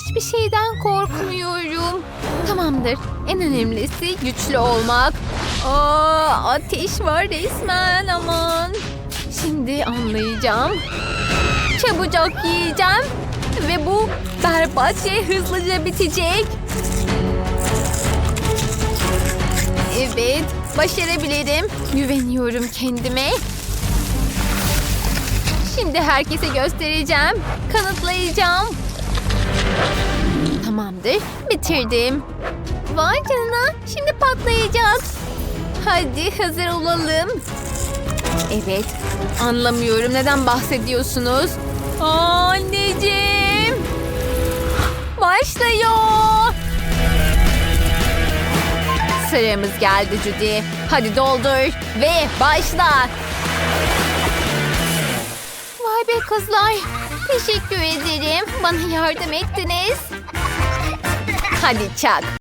hiçbir şeyden korkmuyorum. Tamamdır. En önemlisi güçlü olmak. Aa, ateş var resmen aman. Şimdi anlayacağım. Çabucak yiyeceğim. Ve bu berbat şey hızlıca bitecek. Evet, başarabilirim. Güveniyorum kendime. Şimdi herkese göstereceğim. Kanıtlayacağım. Tamamdır, bitirdim. Vay canına, şimdi patlayacak. Hadi hazır olalım. Evet, anlamıyorum neden bahsediyorsunuz. Anneciğim. Başlıyor. Sıramız geldi Judy. Hadi doldur ve başla. Vay be kızlar. Teşekkür ederim. Bana yardım ettiniz. Hadi çak.